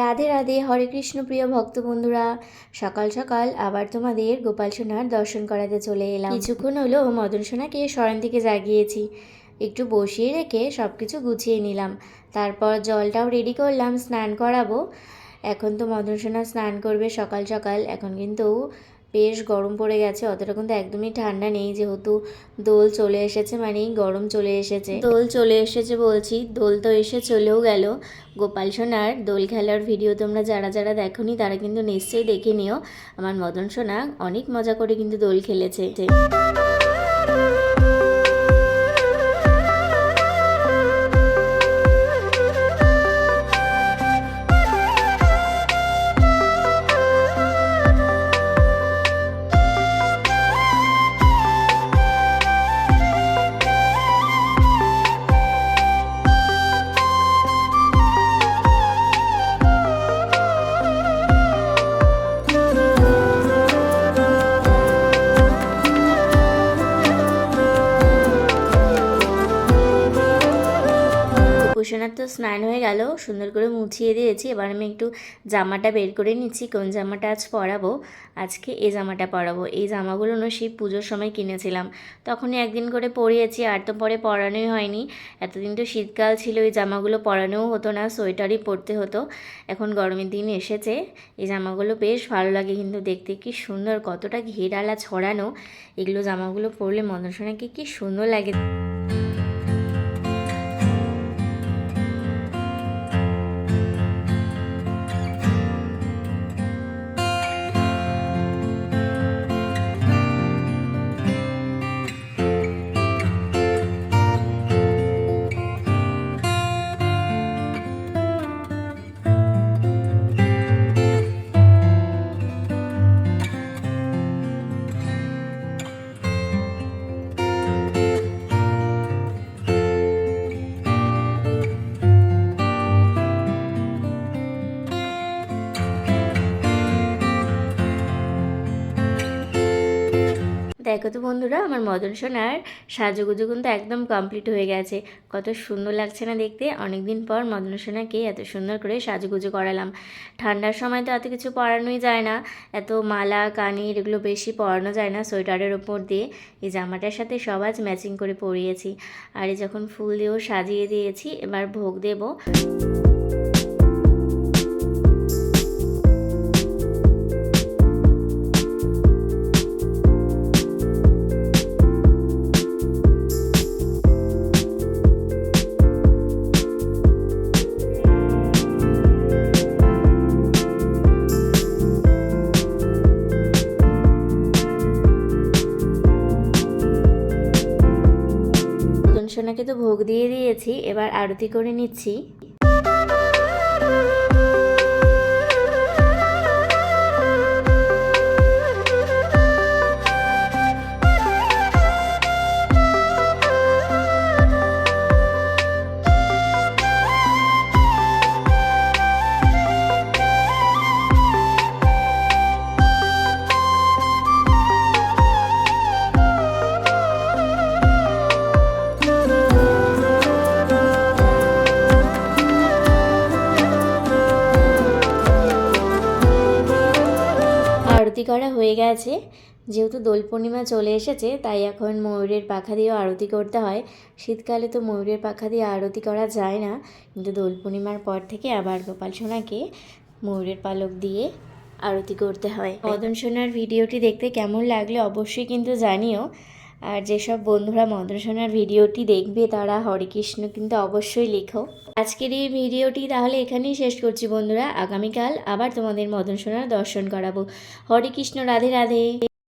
রাধে রাধে, হরে কৃষ্ণ প্রিয় ভক্ত বন্ধুরা সকাল সকাল আবার তোমাদের গোপাল সোনার দর্শন করাতে চলে এলাম। কিছুক্ষণ হলো মদন সোনাকে শরণ থেকে জাগিয়েছি। একটু বসিয়ে রেখে সব কিছু গুছিয়ে নিলাম। তারপর জলটাও রেডি করলাম, স্নান করাবো। এখন তো মদন সোনা স্নান করবে সকাল সকাল। এখন কিন্তু বেশ গরম পড়ে গেছে, অতটা কিন্তু একদমই ঠান্ডা নেই যেহেতু দোল চলে এসেছে মানেই গরম চলে এসেছে। দোল চলে এসেছে বলছি, দোল তো এসে চলেও গেল। গোপাল সোনার দোল খেলার ভিডিও তোমরা যারা যারা দেখোনি, তারা কিন্তু নিশ্চয়ই দেখে নিও। আমার মদন সোনা অনেক মজা করে কিন্তু দোল খেলেছে। কুশনার তো স্নান হয়ে গেল, সুন্দর করে মুছিয়ে দিয়েছি। এবার আমি একটু জামাটা বের করে নিচ্ছি, কোন জামাটা আজ পরাবো? আজকে এই জামাটা পরাবো। এই জামাগুলো না শিব পুজোর সময় কিনেছিলাম। তখনই একদিন করে পরিয়েছি, আর তো পরে পরানোই হয়নি। এতদিন তো শীতকাল ছিল, এই জামাগুলো পরানোও হতো না, সোয়েটারই পরতে হতো। এখন গরমের দিন এসেছে, এই জামাগুলো বেশ ভালো লাগে কিন্তু দেখতে, কি সুন্দর, কতটা ঘেরালা ছড়ানো। এগুলো জামাগুলো পরলে মদনসোনাকে কি সুন্দর লাগে। দেখো তো বন্ধুরা, আমার মদন সোনার সাজুগুজু কিন্তু একদম কমপ্লিট হয়ে গেছে। কত সুন্দর লাগছে না দেখতে? অনেকদিন পর মদন সোনাকে এত সুন্দর করে সাজুগুজু করালাম। ঠান্ডার সময় তো এত কিছু পরানোই যায় না। এত মালা, কানের এগুলো বেশি পরানো যায় না সোয়েটারের ওপর দিয়ে। এই জামাটার সাথে সব আজ ম্যাচিং করে পরিয়েছি। আর যখন ফুল দিয়েও সাজিয়ে দিয়েছি, এবার ভোগ দেবো। সোনাকে তো ভোগ দিয়ে দিয়েছি এবার আরতি করে নিচ্ছি। আরতি করা হয়ে গেছে। যেহেতু দোল পূর্ণিমা চলে এসেছে, তাই এখন ময়ূরের পাখা দিয়েও আরতি করতে হয়। শীতকালে তো ময়ূরের পাখা দিয়ে আরতি করা যায় না। কিন্তু দোল পূর্ণিমার পর থেকে আবার গোপাল সোনাকে ময়ূরের পালক দিয়ে আরতি করতে হয়। মদন সোনার ভিডিওটি দেখতে কেমন লাগলে অবশ্যই কিন্তু জানিও। আর যেসব বন্ধুরা মন্ত্রসোনার ভিডিওটি দেখবে তারা হরে কৃষ্ণ কিন্তু অবশ্যই লেখো। আজকের এই ভিডিওটি তাহলে এখানেই শেষ করছি বন্ধুরা। আগামীকাল আবার তোমাদের মদনসোনার দর্শন করাবো। হরে কৃষ্ণ রাধে রাধে।